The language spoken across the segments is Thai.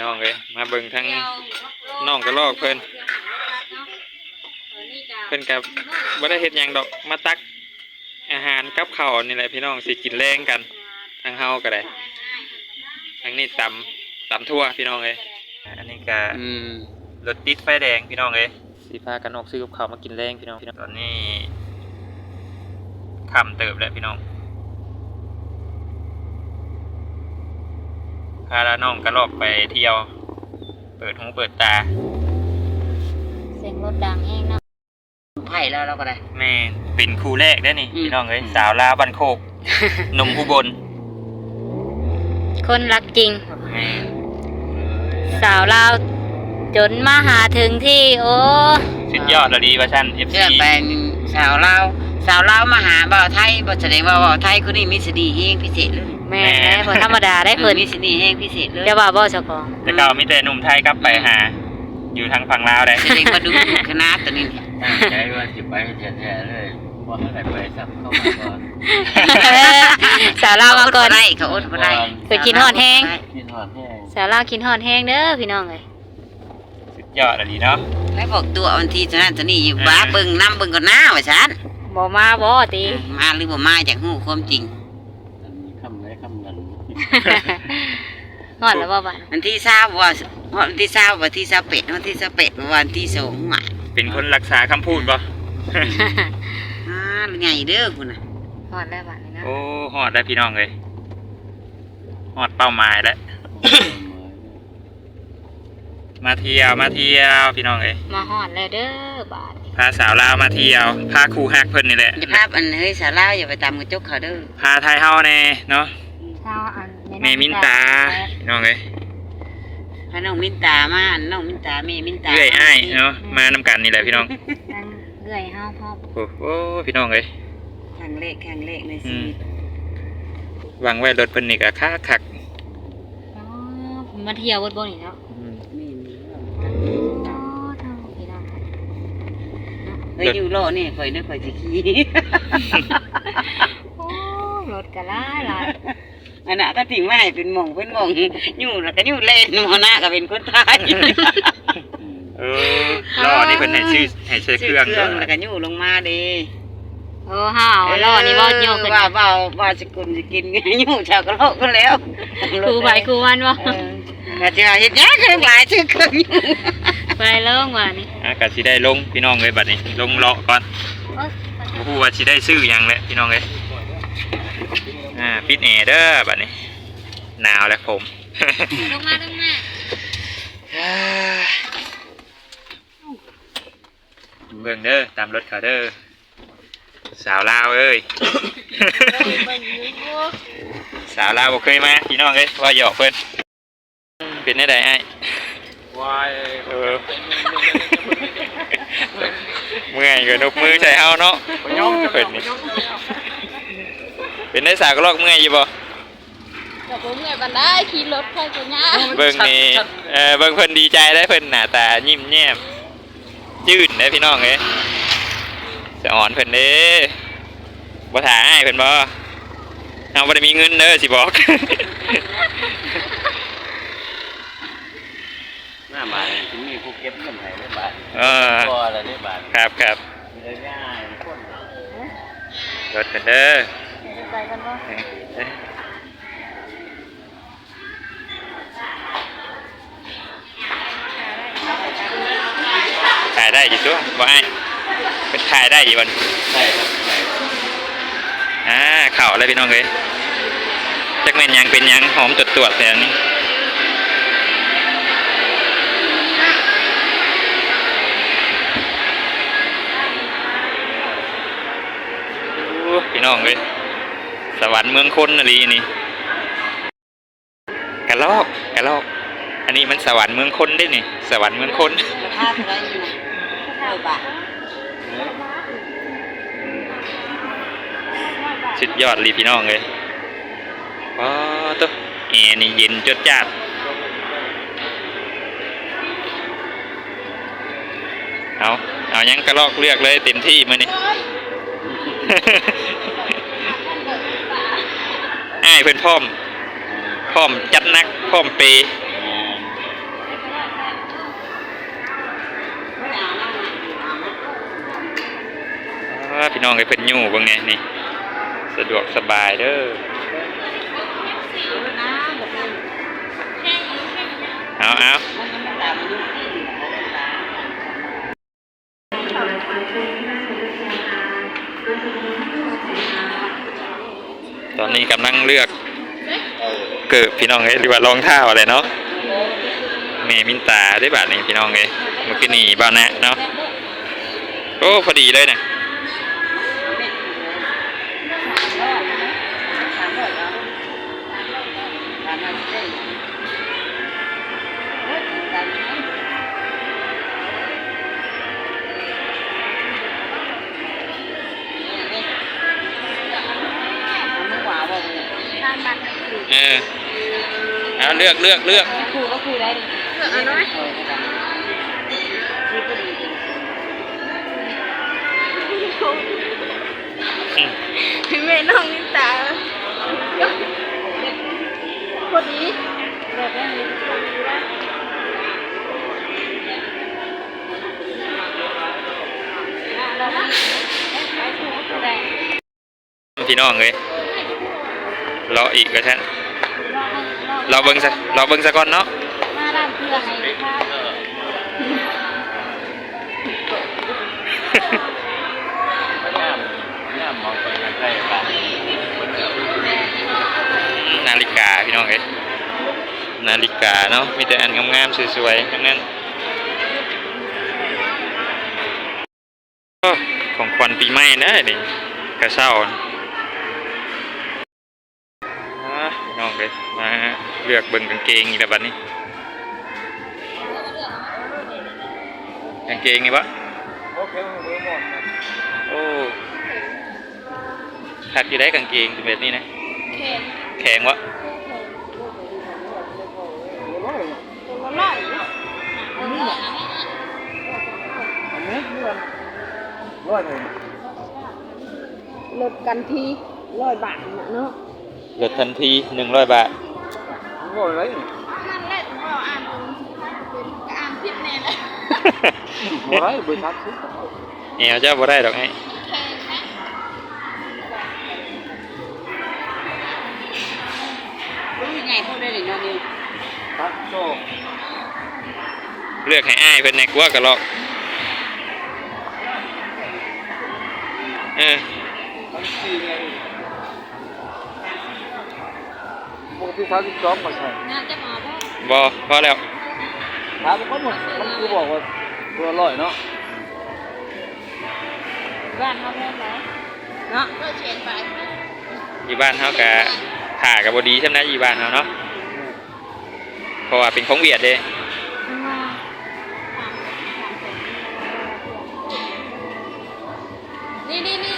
น้องเลยมาเบิ่งทั้งน้องกระรอกเพิ่นเพิ่นกับบ่ได้เฮ็ดหยังดอกมาตักอาหารกับข้าวนี่แหละพี่น้องสิกินแรงกันทั้งเฮาก็ได้ทั้งนี้ตำตำทั่วพี่น้องเอ้ยอันนี้ก็อืมรถติดไฟแดงพี่น้องเอ้ยสิพากันออกซื้อกับข้าวมากินแรงพี่น้องพี่น้องตอนนี้ค่ำเติบแล้วพี่น้อง พาน้องกระรอกไปเที่ยว เปิดหูเปิดตา เสียงรถดังแห้งเนาะไผ่แล้วเราก็ได้ แม่เป็นครูแรกได้อนี่อืม พี่น้องเอ้ยสาวลาวบันโคกหนมผู้บนคนรักจริง แม่สาวลาวจนมาหาถึงที่ โอ้สุดยอดเลยดีว่าชัน FC เชื่อแปลงสาวลาวสาวลาวมาหาบ่าวไทยบ่แสดงว่าบ่าวไทยคนนี้มีสดีแห้งพิเศษเลย แม่เพิ่นธรรมดาได้เพิ่นมีสดีแห้งพิเศษเลยจะว่าบ่เจ้าของแต่เก่ามีแต่หนุ่มไทยกลับไปหา อยู่ทางฝั่งลาวได้แสดงว่าดูคณะตัวนี้ตั้งใจว่าสิไปแท้ๆเลยว่าให้ไปซ้ำเข้ามาก่อนสาวลาวมาก่อนเขดบ่ได้เขาอดบ่ได้ไปกินฮอดแห้งกินหอดแห้งสาวลาวกินฮอดแห้งเด้อพี่น้องเอ้ยสุดยอดเลยดีเนาะแล้วบอกตัววันที่ตัวนั้นตัวนี้อยู่บ้าเบิ่งนํเบิ่งก่อนหน้าว่าซั่นบ่มาบ่ติมาหรือบ่มาอยากฮู้ความจริง อันนี้คำไหนคำนั้นฮอดแล้วบ่บัดวันที่ทราบว่าวันที่ทราบวันที่ทราบเป็ดวันที่ทราบเป็ดวันที่สองอะเป็นคนรักษาคำพูดบ่อ่าไงเด้อคุณน่ะฮอดแล้วบัดนี้เนาะโอ้ฮอดได้พี่น้องเลยฮอดเป้าหมายแล้วมาเที่ยวมาเที่ยวพี่น้องเลยมาฮอดแล้วเด้อบัดนี้พาสาวลาวมาเที่ยวพาครูฮักเพิ่นนี่แหละอย่าภาพอันเฮ้ยสาลาวอย่าไปตามกระจกเขาเด้อพาไทยเฮาแน่เนาะ เช้าอันเมมินตาพี่น้องเลยพาน้องมินตามาน้องมินตาแม่มินตาเอื้อยอ้ายเนาะมานำกันนี่แหละพี่น้องนั่งเลื่อยเฮาพร้อมโอ้โหพี่น้องเลยครั้งแรกครั้งแรกในชีวิตหวังไว้รถเพิ่นนี่ก็ค่าคักอ๋อมาเที่ยวเบิดบ่นี่เนาะอืมนี่อ๋อเท่าพี่น้องเฮ้ยอยู่โลนี่ข่อยนึกข่อยสิขี่โอ้รถก็หลายหลาย อันน่ะก็ทิ้งไว้ให้เป็นหม่องเป็นหม่องอยู่แล้วก็อยู่เล่นหมอหน้าก็เป็นคนไทยเออรอนี่เพิ่นให้ชื่อให้ใช้เครื่องเครื่องแล้วก็อยู่ลงมาเด้โอ้ห้าวล้อนี่บ่โยกขึ้นว่าว่าว่าสกุลสิกินอยู่ชาวกะโลกก็แล้วครูไปครูมันบ่เออก็จะเฮ็ดหยังเครื่องหลายชื่อเครื่องอยู่ไปลงว่านี่อะก็สิได้ลงพี่น้องเลยบัดนี้ ลงเลาะก่อนโอ้ยบ่ฮู้ว่าสิได้ซื้อหยังแหละพี่น้องเลย อ่าปิดแอร์เด้อบัดนี้ หนาวแล้วผม ลงมาลงมาเบิ่งเด้อตามรถเขาเด้อสาวลาวเอ้ย สาวลาวบ่เคยมาพี่น้องเอ้ยว่าหยอกเพิ่นเป็นได้ใดไอ้ายวายเออเมื่อยก็นกมือใส่เฮาเนาะเพิ่นนี่ เป็นได้สาวก็ลอกเมื่อยอยู่บ่แต่บ่เมื่อยบันได้ขี่รถไปก็ยากเบิ่งนี่เออเบิ่งเพิ่นดีใจได้เพิ่นหน้าตายิ้มแย้มยืดได้พี่น้องเอ้ยจะอ่อนเพิ่นเด้บ่ถ่าอ้ายเพิ่นบ่เฮาบ่ได้มีเงินเด้อสิบอกหน้าบาทที่มีผู้เก็บเงินให้ได้บาทเออก็อะไรได้บาทครับครับเลยง่ายคนรถเพิ่นเด้อ ไปกันบ่เอ้ยเอ้ยถ่ายได้อยู่ตัวบ่อ้ายเป็นถ่ายได้อยู่บ่ใช่ครับอ่าเข่าอะไรพี่น้องเลยจักแม่นยังเป็นยังหอมตรวจตรวจแต่อันนี้พี่น้องเลย สวรรค์เมืองคนอะไรนี่กระลอกกระลอก อันนี้มันสวรรค์เมืองคนได้นี่ สวรรค์เมืองคนราคาเท่าไหร่อยู่นะร้อยบาทสุดยอดเลยพี่น้องเลยว้าตัวแอร์นี่เย็นจดจ้าดเอา เอายังกระลอกเลือกเลยเต็มที่มานี่ อ้ายเพื่อนพ่อมพ่อมจัดนักพ่อมปีพี่น้องไอ้เพื่อนยู่เบิ่งไงนี่ สะดวกสบายเด้อเอาเอา ตอนนี้กำลังเลือกเกิดพี่น้องเอ้ยหรือว่ารองเท้าอะไรเนาะเมมินตาได้บาทนี่พี่น้องเอ้ยเมื่อกี้นี่บ้านนะเนาะโอ้พอดีเลยนะ ออเอาเลือกเลือกเลือกครูก็ครูได้ดิเลือกเอาน้อยนี่ก็ดีจริงอืมพี่แม่น้องนิตาพอดีแบบนี้พี่น้องเอ้ยรออีกก็ท่าน รอเบิ่งซะรอเบิ่งซะก่อนเนาะมาร้านเพื่อให้ค่ะย่ามองไปใกล้ๆกันนาฬิกาพี่น้องเอ้ยนาฬิกาเนาะมีแต่อันงามๆสวยๆทั้งนั้นโอ้ของขวัญปีใหม่นะนี่กระเช้าอะพี่น้องเอ้ยมา เลือกเบิ่งกางเกงอีกแล้วบัดนี้กางเกงนี่วะโอเคเบอร์หมดนะโอ้ถักอยู่ได้กางเกงแบบนี้นะ แข็งวะอันนี้เพื่อนร้อยหนึ่งลดกันทีร้อยบาทเนาะลดทันทีหนึ่งร้อยบาท ร้อยอะไรมันแหละเราอ่านเป็นอ่านผิดแน่เลยบ่ได้เบอร์ชัดสิเอวเจ้าบ่ได้ดอกไอ้รู้ยังไงพูดได้เลยน้องนิวครับโซ่เลือกให้อ้ายเพิ่นในกลัวกะลอกเออ ทั้งสี่ไงปกติสามสิบสองมาใช่น่าจะมาบ่บ่พอแล้ว ถามมันหมดมันคือบอกว่าตัวร้อยเนาะบ้านเขาแม่นไหนเนาะก็เชียนไปอยู่บ้านเฮากะถ่ากับ่ดีใช่ไหมอยู่บ้านเฮาเนาะเพราะว่าเป็นของเวียดเด้นี่นี่นี่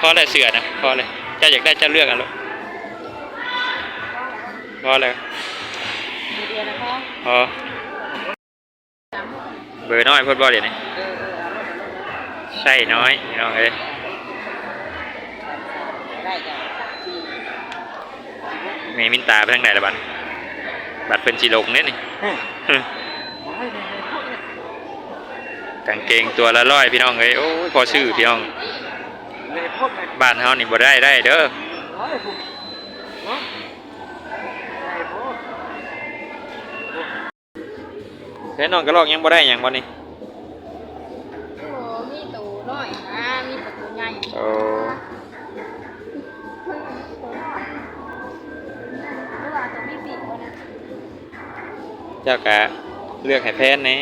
พอแล้วเสือนะพอเลยเจ้าอยากได้เจ้าเลือกเอันลูก พอแล้วเดียวนะพ่อพอเบอร์น้อยเพิ่นบ่เดี๋ยวนี้เออเออเอารถใช่น้อยพี่น้องเอ้ยได้จ้ะสี่เมมินตาไปทางไหนละบัดบัดเป็นสิลงเนี่ยนี่กางเกงตัวละร้อยพี่น้องเอ้ยโอ้ยพอชื่อพี่น้องเลยพูดไปบ้านเฮานี่บ่ได้ได้เด้อ เฮ้ยน้องกระลอกยังบ่ได้หยังบ่นี่โอ้มีตูน้อยอ่ามีประตูใหญ่โอ้เจ้ากะเลือกให้แพนแหน่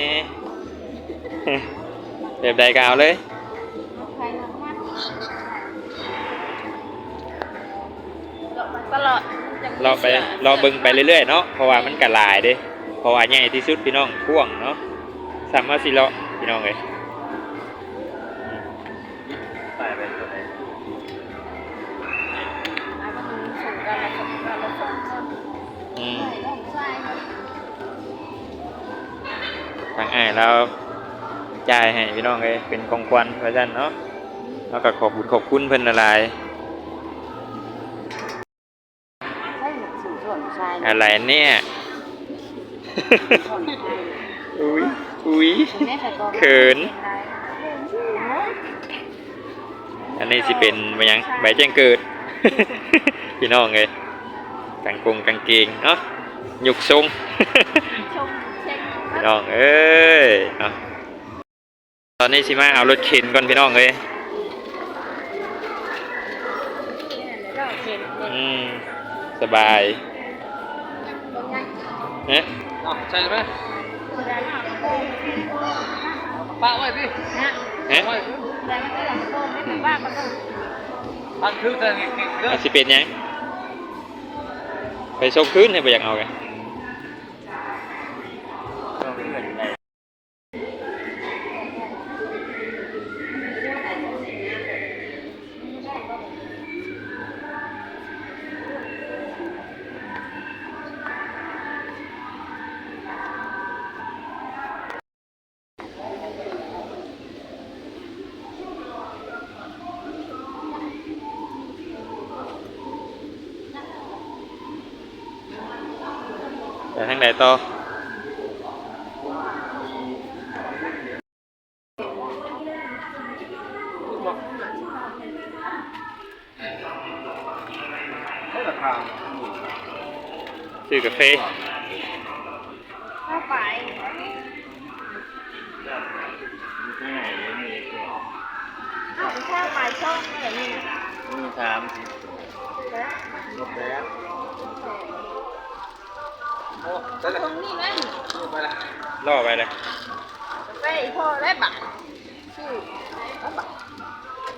แบบใดก็เอาเลยตลอดรอไปรอเบิ่งไปเรื่อยๆเนาะเพราะว่ามันก็หลายเด้ เพราะว่าใหญ่ที่สุดพี่น้องพ่วงเนาะสามารถสิเลาะพี่น้องเอ้ยใส่ไปตัวไหนอืมทางอ้ายเราจ่ายให้พี่น้องเอ้ยเป็นของขวัญเพราะฉะนั้นเนาะแล้วก็ขอบคุณขอบคุณเพิ่นละลายอะไรเนี่ย อุ้ยอุ้ยเขิน อันนี้สิเป็นใบหยังใบแจ้งเกิด พี่น้องเลยกางกงกางเกงเนาะหยุกทรงพี่น้องเอ้ยเอตอนนี้สิมาเอารถเข็นก่อนพี่น้องเลยอืมสบายตรงนั้นเอ๊ะอ้าวใช่ไหมตัวใดมาโป่งป้าไว้พี่นะเอ๊ะไว้แต่มันก็หลังโป่งไม่เป็นว่าก็ต้องอันคือแต่เก่งๆเด้ออาสิเป็นหยังไปส่งคืนให้ไปอยากเอาไง ไปทางไห โอ้ได้เลยตรงนี้ไหมไปละล่อไปเลยไปพอได้บัตรชื่อแล้วบัตร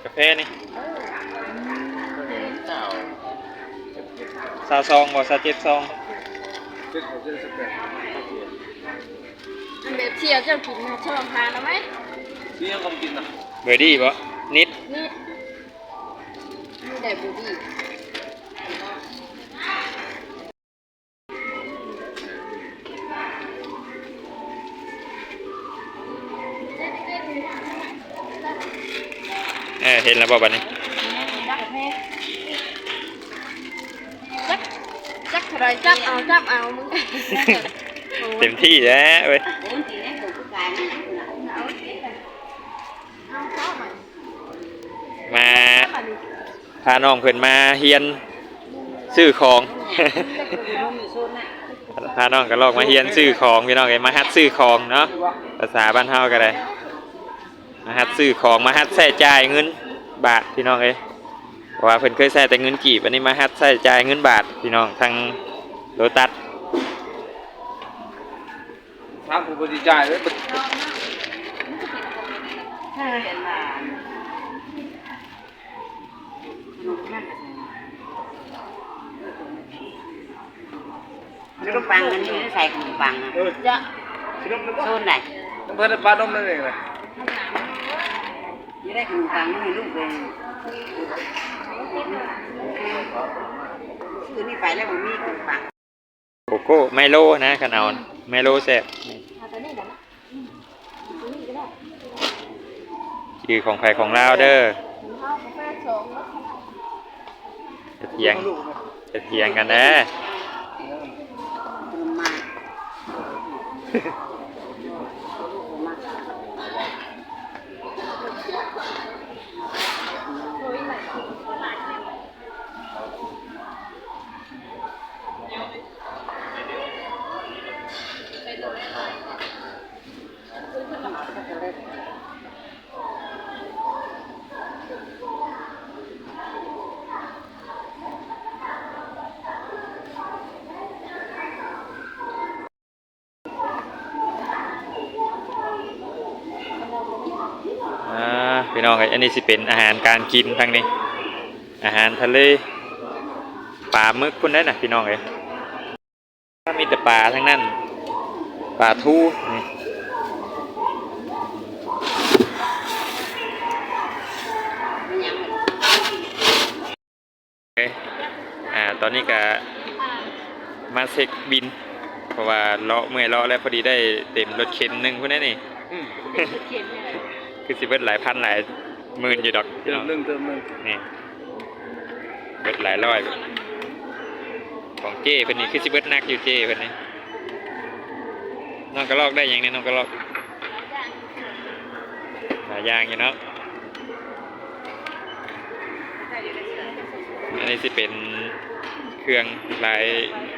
กาแฟนี่เออเจ้าซาซองบ่ซาเจ็ดซองเจ็ดเจ็ดสิบแปดอันแบบเชียวเจ้ากินนะชอบทานเอาไหมที่ยังคงกินนะเบอร์ดี้บ่นิ เออเห็นแล้วบ่บัดนี้จักแม่จักจักอะไรจักเอาจับเอามึงเต็มที่แล้วเว้ย bốn thì đấy cũng có cái này เอาเข้ามามาเข้ามาดิพาน้องเพิ่นมาเฮียนซื้อของพาน้องก็ลอกมาเฮียนซื้อของพี่น้องเอ้ยมาฮัดซื้อของเนาะภาษาบ้านเฮาก็ได้มาฮัดซื้อของมาฮัดใช้จ่ายเงิน บาทพี่น้องเอ้ยเพราะว่าเพิ่นเคยใช้แต่เงินกีบอันนี้มาฮัดใช้จ่ายเงินบาทพี่น้องทางโลตัสทางผู้บริจาคเลยขนมปังอันนี้ใส่ขนมปังเออจะโซนไหนเพิ่นปลาดมนั่นเองเลย ได้ขนมปังให้ลูกเลยซื้อนี่ไปแล้วมันมีขนมปังโกโก้ไมโลนะคันเอาไมโลแซ่บเอาตัวนี้เดี๋ยวนะตัวนี้ก็ได้ชื่อของไผของลาวเด้อเข้ากาแฟสองแล้วจะเถียงจะเถียงกันนะ ขนมมาขนมมา อ่า พี่น้องเอ้ยอันนี้สิเป็นอาหารการกินทางนี้ อาหารทะเลปลาหมึกพุ่นได้น่ะพี่น้องเอ้ยถ้ามีแต่ปลาทั้งนั้นปลาทู่โอเคอ่าตอนนี้ก็มาเช็คบิน เพราะว่าเลาะเมื่อยเลาะแล้วพอดีได้เต็มรถเข็นหนึ่งพุ่นได้นี่ อืมเขียนเนี่ยคือสิเบิดหลายพันหลายหมื่นอยู่ดอกเติมหนึ่งเติมหนึ่งนี่เบิดหลายร้อย ของเจ้เพิ่นนี่คือสิเบิดหนักอยู่เจ้เพิ่นนี่น้องกระลอกได้หยังเนี่ยน้องกระลอกหลายอย่างอยู่เนาะอันนี้สิเป็นเครื่องหลาย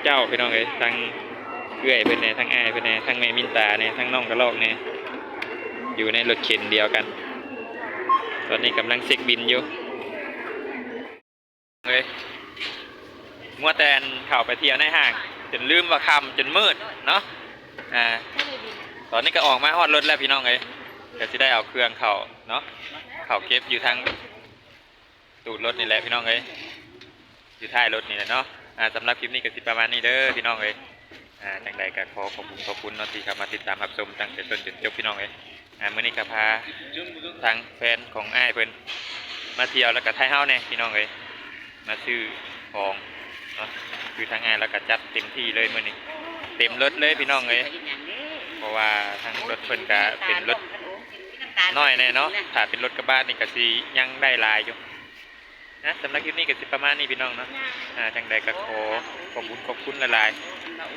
เจ้าพี่น้องเอ้ยทั้งเอื้อยเพิ่นเนี่ยทั้งอ้ายเพิ่นเนี่ยทั้งแม่มินตาเนี่ยทั้งน้องกระลอกเนี่ย อยู่ในรถเข็นเดียวกัน ตอนนี้กำลังเช็คบินอยู่เอ้ยมัวแตนเข้าไปเที่ยวในห้าง จนลืมว่าคำจนมืดเนาะอ่าตอนนี้ก็ออกมาฮอดรถแล้วพี่น้องเอ้ยก็สิได้เอาเครื่องเข้าเนาะเข้าเก็บอยู่ทางตูดรถนี่แหละพี่น้องเอ้ยอยู่ท้ายรถนี่แหละเนาะอ่าสำหรับคลิปนี้ก็สิประมาณนี้เด้อพี่น้องเอ้ยอ่าจังใดก็ขอขอบคุณขอบคุณเนาะที่เข้ามาติดตามรับชมตั้งแต่ต้นจนจบพี่น้องเอ้ย อ่ามื้อนี้ก็พาทางแฟนของอ้ายเพิ่นมาเที่ยวแล้วก็ไทยเฮาเนี่ยพี่น้องเอ้ยมาซื้อของเนาะคือทางอ้ายแล้วก็จัดเต็มที่เลยมื้อนี้เต็มรถเลยพี่น้องเอ้ยเพราะว่าทางรถเพิ่นก็เป็นรถน้อยแน่เนาะถ้าเป็นรถกระบะนี่ก็สิยังได้ลายอยู่นะสำหรับคลิปนี้ก็สิประมาณนี้พี่น้องเนาะอ่าจังใดก็ขอขอบคุณขอบคุณหลาย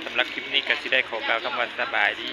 สำหรับคลิปนี้ก็สิได้ขอกล่าวคำว่าสบายดี